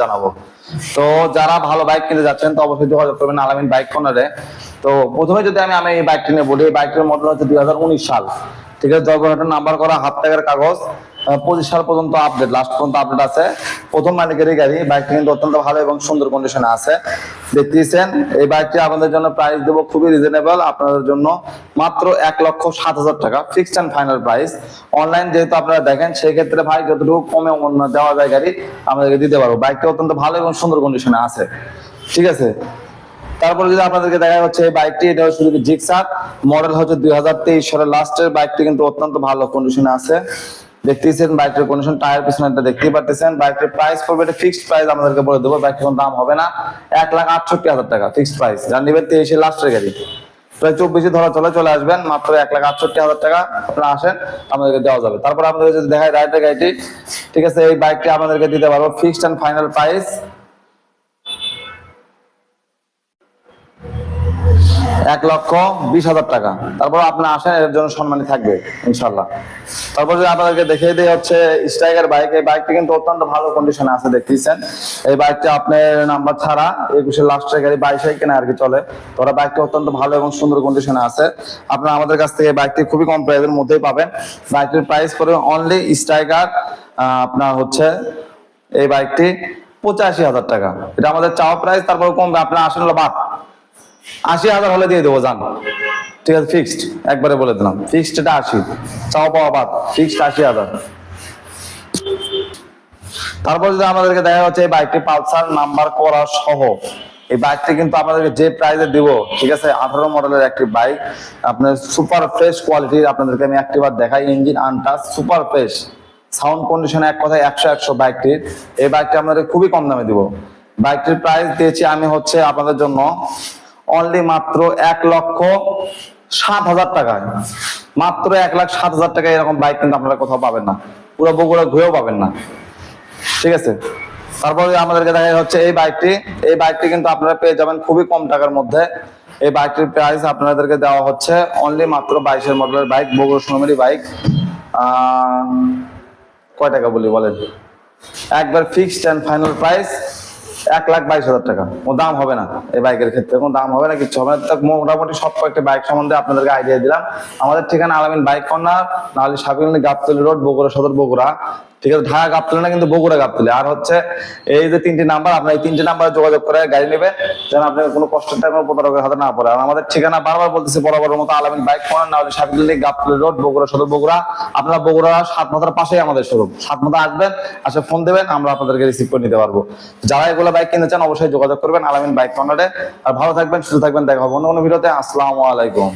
জানাব। তো যারা ভালো বাইক কিনতে যাচ্ছেন, তো অবশ্যই যোগাযোগ করবেন আলামিন বাইক কর্নারে তো প্রথমে যদি আমি আমি এই বাইকটি নিয়ে বলি, এই বাইকটির মডেল হচ্ছে দুই হাজার উনিশ সাল। ঠিক আছে দশ নাম্বার করা হাত টাকার কাগজ। পঁচিশ সাল পর্যন্ত আপডেট লাস্ট পর্যন্ত আপডেট আছে। প্রথম মালিকেরই গাড়ি বাইকটি কিন্তু অত্যন্ত ভালো এবং সুন্দর কন্ডিশনে আছে। দেখতেছেন, এই বাইকটি আপনাদের জন্য প্রাইস দেবো খুবই রিজনেবল আপনাদের জন্য মাত্র এক লক্ষ সাত হাজার টাকা fixed and final price online যেহেতু আপনারা দেখেন সেই ক্ষেত্রে ভাই যতটুকু কমে দেওয়া যায় গাড়ি, আমাদেরকে দিতে পারব। বাইকটি অত্যন্ত ভালো এবং সুন্দর কন্ডিশনে আছে। ঠিক আছে? তারপরে যদি আপনাদেরকে দেখা যাচ্ছে এই বাইকটি এটা হচ্ছে জিক্সার মডেল হচ্ছে দুই হাজার তেইশ সালের লাস্টের বাইকটি কিন্তু অত্যন্ত ভালো কন্ডিশনে আছে। দেখতেছেন বাইকের কন্ডিশন টায়ার পিছনেটা দেখতেই পারতেছেন। বাইকের প্রাইস পড়বে, এটা ফিক্সড প্রাইস আমাদেরকে বলে দেবো। বাইকটির কোনো দাম হবে না। এক লাখ আটষট্টি হাজার টাকা ফিক্সড প্রাইস যার নিবেন তেইশে লাস্টের গাড়ি প্রায় চব্বিশে ধরা চলে চলে আসবেন। মাত্র এক লাখ আটষট্টি হাজার টাকা আপনারা আসেন, আমাদেরকে দেওয়া যাবে। তারপর আমাদের যদি দেখায় রাইডের গাড়িটি, ঠিক আছে, এই বাইকটি আমাদেরকে দিতে পারব। ফিক্সড অ্যান্ড ফাইনাল প্রাইস এক লক্ষ বিশ হাজার টাকা। তারপর আপনি আসেন, এর জন্য সম্মানী থাকবে ইনশাল্লাহ তারপর যদি আপনাদেরকে দেখিয়ে দিই হচ্ছে স্ট্রাইকার বাইক এই বাইকটি কিন্তু অত্যন্ত ভালো কন্ডিশনে আছে, দেখতেছেন। এই বাইকটি আপনার নাম্বার ছাড়া একুশের লাস্টের গাড়ি বাইশে কেনা আর কি চলে। তো ওরা বাইকটি অত্যন্ত ভালো এবং সুন্দর কন্ডিশনে আছে। আপনারা আমাদের কাছ থেকে বাইকটি খুবই কম প্রাইসের মধ্যেই পাবেন। বাইকটির প্রাইস পড়বে অনলি স্ট্রাইকার আপনার হচ্ছে এই বাইকটি পঁচাশি হাজার টাকা। এটা আমাদের চাওয়া প্রাইস তারপর কমবে আপনার আসেন হলো বাদ। আশি হাজার হলে দিয়ে দেবো, জান। ঠিক আছে ফিক্সড একবারে বলে দিলাম। ফিক্সড এটা আশি। চাওয়া পাওয়া বাদ। ফিক্সড আশি হাজার। তারপর যদি আমাদেরকে দেখা যাচ্ছে এই বাইকটি পালসার নাম্বার করা সহ, এই বাইকটি কিন্তু আপনাদেরকে যে প্রাইসে দিব, ঠিক আছে, আঠারো মডেলের একটি বাইক আপনার সুপার ফ্রেশ কোয়ালিটির আপনাদেরকে আমি একটিবার দেখাই engine untouch super fresh sound condition এক কথায় একশো একশো বাইকটির এই বাইকটি আপনাদের খুবই কম দামে দিব। বাইকটির প্রাইস দিয়েছি আমি হচ্ছে আপনাদের জন্য অনলি মাত্র এক লক্ষ সাত হাজার টাকায়। মাত্র এক লাখ সাত হাজার টাকায় এরকম বাইক কিন্তু আপনারা কোথাও পাবেন না। পুরো বগুড়া ঘুরেও পাবেন না। ঠিক আছে? তারপরে আমাদেরকে দেখা হচ্ছে এই বাইকটি এই বাইকটি কিন্তু আপনারা পেয়ে যাবেন খুবই কম টাকার মধ্যে। এই বাইকটির প্রাইস আপনাদেরকে দেওয়া হচ্ছে অনলি মাত্র বাইশের মডেলের বাইক বগুড়া সোনামেরি বাইক কয় টাকা বলি বলেন? একবার ফিক্সড অ্যান্ড ফাইনাল প্রাইস এক লাখ বাইশ হাজার টাকা। ও দাম হবে না এই বাইকের ক্ষেত্রে, কোনো দাম হবে না কিছু হবে না। মোটামুটি সব কয়েকটি বাইক সম্বন্ধে আপনাদেরকে আইডিয়া দিলাম। আমাদের ঠিকানা আলামিন বাইক কর্নার, নাহলে সাবিল গাবতলি রোড, বগুড়া সদর, বগুড়া। ঠিক আছে, ঢাকা গাবতলি না, কিন্তু বগুড়া গাবতলি। আর হচ্ছে এই যে তিনটি নাম্বার, আপনার এই তিনটি নাম্বারে যোগাযোগ করে গাড়ি নেবেন, যেন আপনার কোনো কষ্টের টাকা প্রতারকের হাতে না পড়ে। আর আমাদের ঠিকানা বারবার বলতেছি বরাবর মতো আলামিন বাইক কর্নার নাহলে সাবিনী গাবতলি রোড, বগুড়া সদর বগুড়া। আপনারা বগুড়া সাত মাথার পাশেই আমাদের শোরুম সাত মাথা আসবেন আসে ফোন দেবেন, আমরা আপনাদেরকে রিসিভ করে নিতে পারব। যারা এগুলো বাইক কিনতে চান, অবশ্যই যোগাযোগ করবেন আলামিন বাইক কর্নারে আর ভালো থাকবেন, সুস্থ থাকবেন, দেখা হবে অন্য কোনো ভিডিওতে। আসসালামু আলাইকুম।